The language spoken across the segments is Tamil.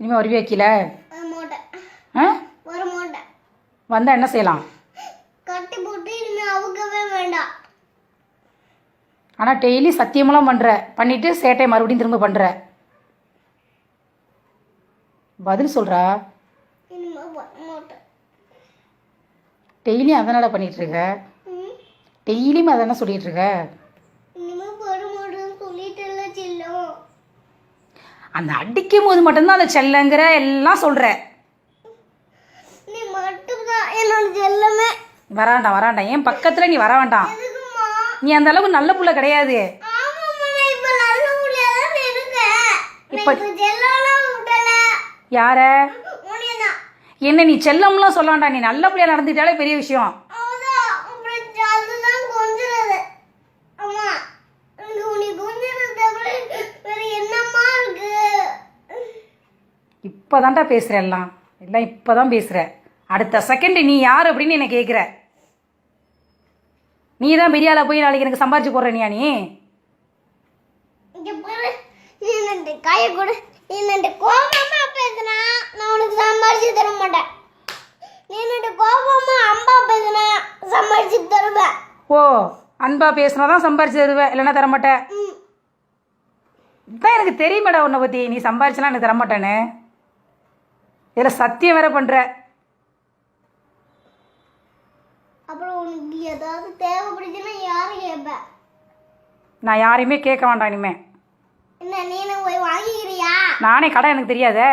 இனிமேல் வருவியா கீழே வர மாட்டேன் ஆ? வர மாட்டேன் வந்தால் என்ன செய்யலாம்? இனிமே ஆனால் டெய்லி சத்தியமெல்லாம் பண்ணுற பண்ணிவிட்டு சேட்டையை மறுபடியும் திரும்ப பண்ணுற பதில் சொல்கிறா இனிமே டெய்லியும் அதனால் இருக்க? டெய்லியும் அதை என்ன சொல்லிகிட்டு இருக்க இனிமே வர மாட்டேன்னு சொல்லிட்டேல்ல செல்லம் அந்த அடிக்கும் போது மட்டும்தான் அந்த செல்லங்கிற எல்லாம் சொல்கிற வராண்டாம் வராண்டாம் ஏன் பக்கத்தில் நீ வர வேண்டாம். நீ அந்த அளவுக்கு நல்ல புள்ள கிடையாது. இப்ப யார? என்ன நீ செல்லம்லாம் சொல்ல வேண்டாம். நீ நல்ல பிள்ளையா நடந்துட்டாலே பெரிய விஷயம் அதான் அப்புறம் அதுதான் கொஞ்சிறது அம்மா எனக்கு உன்னை கொஞ்சிறது தவிர வேற என்னம்மா இருக்கு இப்போதான்டா பேசுகிற எல்லாம். எல்லாம் இப்போ தான் பேசுகிற அடுத்த செகண்ட் நீ யார் அப்படின்னு என்ன கேட்குற நீ தான் பெரிய ஆளா போய் நாளைக்கு எனக்கு சம்பாரிச்சு போடுற நீ? காய கொடு. நீ கோபமா பேசுனா நான் உனக்கு சம்பாரிச்சு தர மாட்டேன். நீ கோபமா அம்பா பேசுனா சம்பாரிச்சு தருவேன் ஓ அன்பா பேசுனா தான் சம்பாரிச்சு தருவேன் இல்லைன்னா தரமாட்டேன் ம். இதான் எனக்கு தெரியுமேடா உன்னை பற்றி நீ சம்பாரிச்சுலாம் எனக்கு தரமாட்டேன்னு. இதில் சத்தியம் வேற பண்ணுற அப்புறம் உனக்கு ஏதாவது தேவைப்படுச்சுன்னா யாரு கேட்ப நான் யாரையுமே கேட்க வேண்டாம் இனிமே. என்ன நீனு போய் வாங்கிக்கிறியா? நானே கடை எனக்கு தெரியாதே.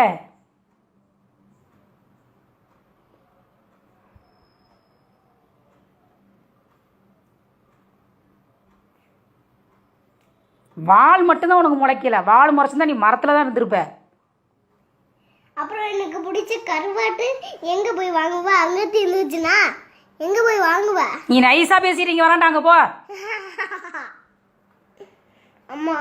வால் மட்டும்தான் உனக்கு முளைக்கல. வால் முறைச்சிருந்தா நீ மரத்தில் தான் இருந்திருப்ப. அப்புறம் எனக்கு பிடிச்ச கருவாட்டு எங்க போய் வாங்குவ? அங்க தீர்ந்துச்சுன்னா எங்க போய் வாங்குவ? நீ நைஸாக பேசிட்டீங்க வராண்டாங்க போ. அம்மா